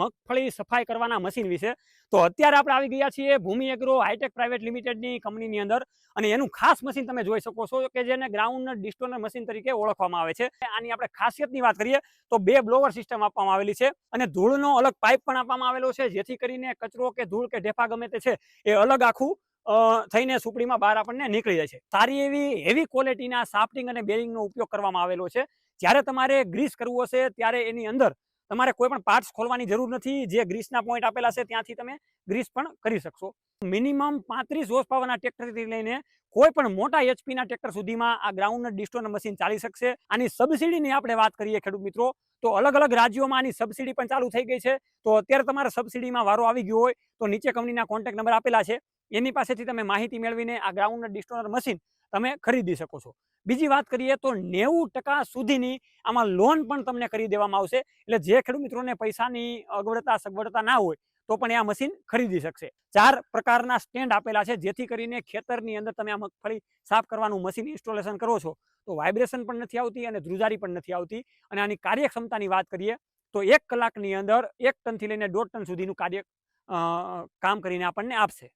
મગફળી સફાઈ કરવાના મશીન વિશે. તો અત્યારે આપણે આવી ગયા છીએ ભૂમિ એગ્રો હાઈટેક પ્રાઇવેટ લિમિટેડની કંપનીની અંદર. અને એનું ખાસ મશીન તમે જોઈ શકો છો કે જેને ગ્રાઉન્ડ ડિસ્ટોનર મશીન તરીકે ઓળખવામાં આવે છે. આની આપણે ખાસિયતની વાત કરીએ તો બે બ્લોવર સિસ્ટમ આપવામાં આવેલી છે અને ધૂળનો અલગ પાઇપ પણ આપવામાં આવેલો છે, જેથી કરીને કચરો કે ધૂળ કે ઢેફા ગમે તે છે એ અલગ આખું થઈને સુપડીમાં બહાર આપણને નીકળી જાય છે. સારી એવી હેવી ક્વોલિટીના સાફ્ટિંગ અને બેરિંગનો ઉપયોગ કરવામાં આવેલો છે. જ્યારે તમારે ગ્રીસ કરવું હશે ત્યારે એની અંદર તમારે કોઈ પણ પાર્ટ્સ ખોલવાની જરૂર નથી. જે ગ્રીસના પોઈન્ટ આપેલા છે, ત્યાંથી તમે ગ્રીસ પણ કરી શકશો. મિનિમમ પાંત્રીસ હોર્સ પાવરના ટ્રેક્ટરથી લઈને કોઈ પણ મોટા એચપીના ટ્રેક્ટર સુધીમાં આ ગ્રાઉન્ડ ડિસ્ટોન મશીન ચાલી શકશે. આની સબસિડીની આપણે વાત કરીએ ખેડૂત મિત્રો, તો અલગ અલગ રાજ્યોમાં આની સબસિડી પણ ચાલુ થઈ ગઈ છે. તો અત્યારે તમારે સબસિડીમાં વારો આવી ગયો હોય, તો નીચે કંપનીના કોન્ટેક્ટ નંબર આપેલા છે. એની પાસેથી તમે માહિતી મેળવીને આ ગ્રાઉન્ડ ડિસ્ટોનર મશીન તમે ખરીદી શકો છો. બીજી વાત કરીએ તો નેવું ટકા સુધીની આમાં લોન પણ તમને કરી દેવામાં આવશે. એટલે જે ખેડૂત મિત્રોને પૈસાની અગવડતા સગવડતા ના હોય, તો પણ આ મશીન ખરીદી શકશે. ચાર પ્રકારના સ્ટેન્ડ આપેલા છે, જેથી કરીને ખેતરની અંદર તમે આ મગફળી સાફ કરવાનું મશીન ઇન્સ્ટોલેશન કરો છો, તો વાઇબ્રેશન પણ નથી આવતી અને ધ્રુજારી પણ નથી આવતી. અને આની કાર્યક્ષમતાની વાત કરીએ, તો એક કલાકની અંદર એક ટનથી લઈને દોઢ ટન સુધીનું કાર્ય કામ કરીને આપણને આપશે.